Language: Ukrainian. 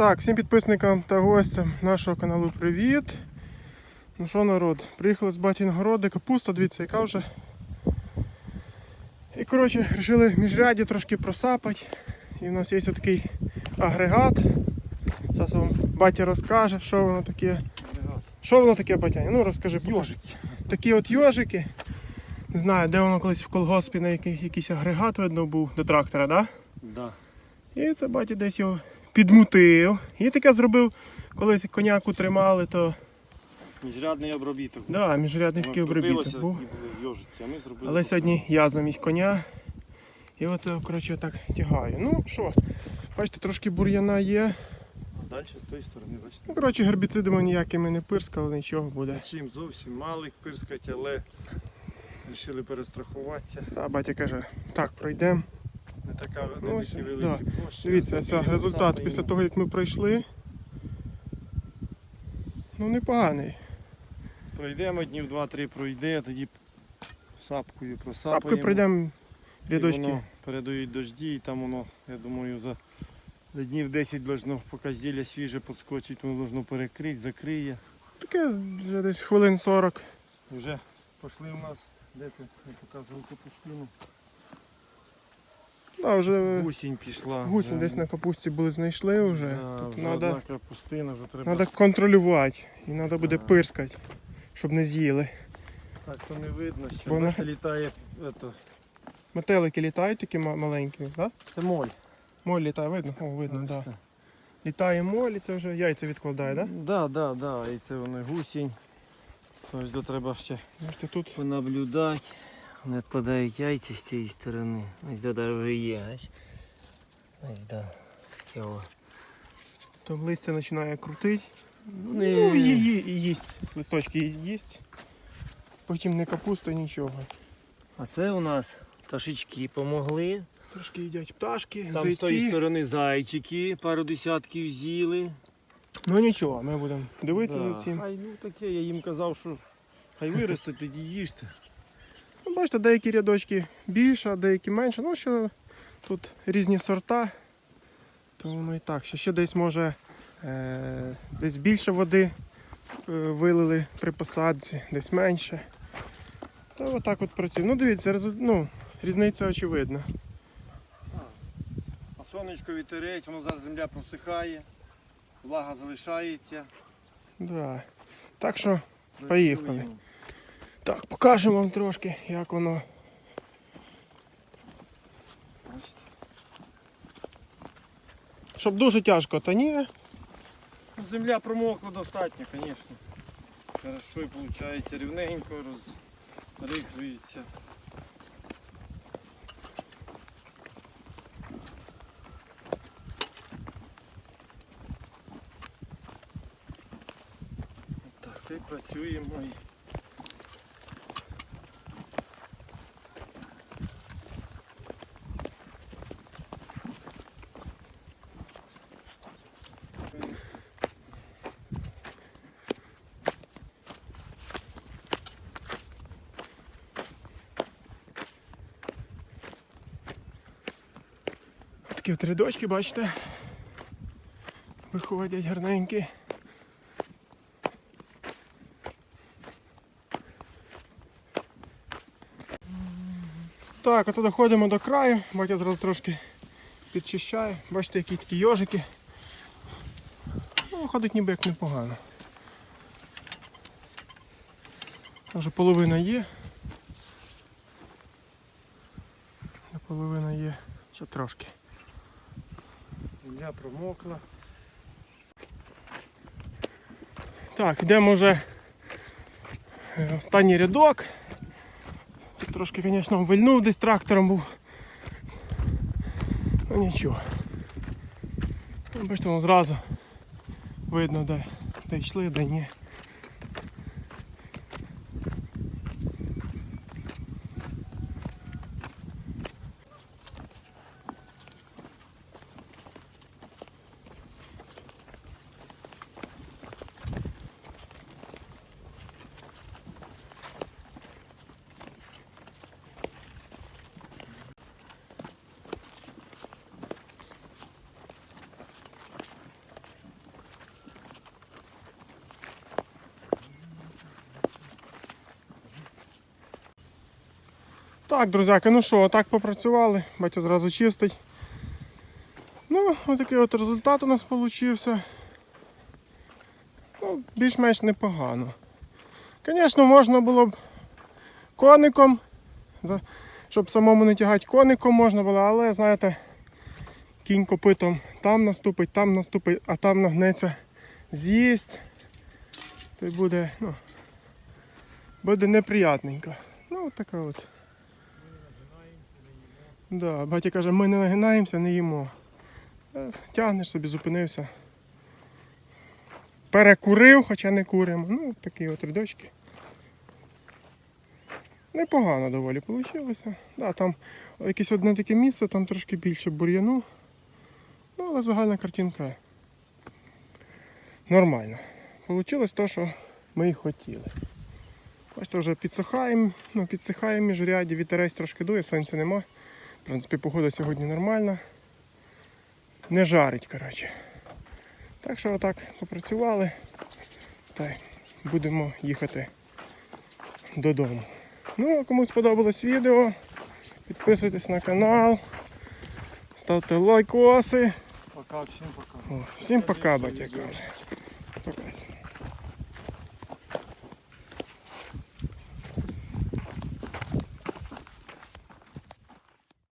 Так, всім підписникам та гостям нашого каналу привіт. Ну що, народ, приїхали з батьків городи, капуста, дивіться, яка вже. І коротше, вирішили міжряді трошки просапати. І в нас є такий агрегат. Зараз вам батя розкаже, що воно таке. Що воно таке, батяня? Ну розкажи. Йожики. Такі от йожики. Не знаю, де воно колись в колгоспі на який, якийсь агрегат видно був до трактора, так? Да? Да. І це батя десь його підмутив. І таке зробив, колись коняку тримали, то Міжрядний обробіток. да, міжрядний такий обробіток був. а. Але сьогодні я замість коня. І оце, коротше, так тягаю. Ну що, бачите, трошки бур'яна є. Далі з тої сторони, бачите. Ну, коротше, гербіцидами ніякими не пирскали, нічого буде. Чим зовсім малий пирскать, але вирішили перестрахуватися. Та батя каже, так, пройдемо. Така Ну, ось, такі да. великі площі. Дивіться, ось результат самі, після того, як ми пройшли. Ну, непоганий. Пройдемо днів два-три пройде, а тоді сапкою просапаємо. Сапкою пройдемо І рядочки. Воно передають дожді, і там воно, я думаю, за, днів 10 должно, поки зілля свіже підскочить, воно должно перекрити, закриє. Таке вже десь хвилин 40. Вже пішли у нас, де це, я показував капустину. Да, вже Гусінь пішла. гусінь вже. десь на капусті були знайшли вже. Да, Тут вже треба одна капустина, вже треба. треба контролювати. І треба буде Ага. пирскати, щоб не з'їли. Так то не видно, що Бо на- літає. Это, Метелики літають такі маленькі, так? це моль. Моль літає, видно? О, видно, так. Да. Літає моль, і це вже яйця відкладає, так? Да, да, да. І це вони гусінь. Ось до треба ще Бачите, тут понаблюдати. Вони відкладають яйця з цієї сторони. Ось до вже є. Ось, ось да. Таке о. там листя починає крутити. Не- Ну, її і їсть. Листочки їсть. Потім не капуста, нічого. А це у нас пташечки помогли. Трошки їдять пташки, Там з тої сторони зайчики, пару десятків з'їли. Ну нічого, ми будемо дивитися Да. за цим. Хай ну таке, я їм казав, що хай виростуть, тоді їжте. Ну, бачите, деякі рядочки більше, а деякі менше. Ну, що тут різні сорта, то воно і так. Ще, ще десь може е, десь більше води е, вилили при посадці, десь менше. Та отак от працює. Ну дивіться, результ... ну, різниця очевидна. А сонечко вітерець, воно зараз земля просихає, влага залишається. Да. Так що, Поїхали. Так, покажемо вам трошки, як воно. Щоб дуже тяжко, то ні. Земля промокла достатньо, звісно. Хорошо і виходить рівненько, розрихлюється. Так, і працюємо. Такі от рядочки, бачите? Виходять гарненькі. Так, оце доходимо до краю. Батя зразу трошки підчищає. Бачите, які такі йожики. Ну, виходить ніби як непогано. Вже половина є. Половина є. Ще трошки. Земля промокла. Так, йдемо вже останній рядок. Тут трошки, звісно, вильнув десь трактором був. Ну нічого. Ну, Бачите, воно зразу видно, де, де йшли, де ні. Так, друзяки, ну що, так попрацювали, батя зразу чистить. Ну, отакий от результат у нас вийшов. Ну, більш-менш непогано. Звісно, можна було б коником, щоб самому не тягати коником можна було, але знаєте, кінь копитом там наступить, там наступить, а там нагнеться з'їсть. То й буде, ну, буде неприятненько. Ну, от така от. Да, батя каже, ми не нагинаємося, не їмо. Е, Тягнеш собі, зупинився. Перекурив, хоча не куримо. Ну, такі от рядочки. Непогано доволі вийшло. Да, там якесь одне таке місце, там трошки більше бур'яну. Ну, але загальна картинка нормальна. Получилось те, що ми і хотіли. Бачите, вже підсихаємо, ну, підсихаємо міжряді, вітерець трошки дує, сонця нема. В принципі, погода сьогодні нормальна. Не жарить, коротше. Так що отак попрацювали. Та й будемо їхати додому. Ну, а кому сподобалось відео, підписуйтесь на канал, ставте лайкоси. Пока, всім пока. О, всім пока, батя каже. Пока.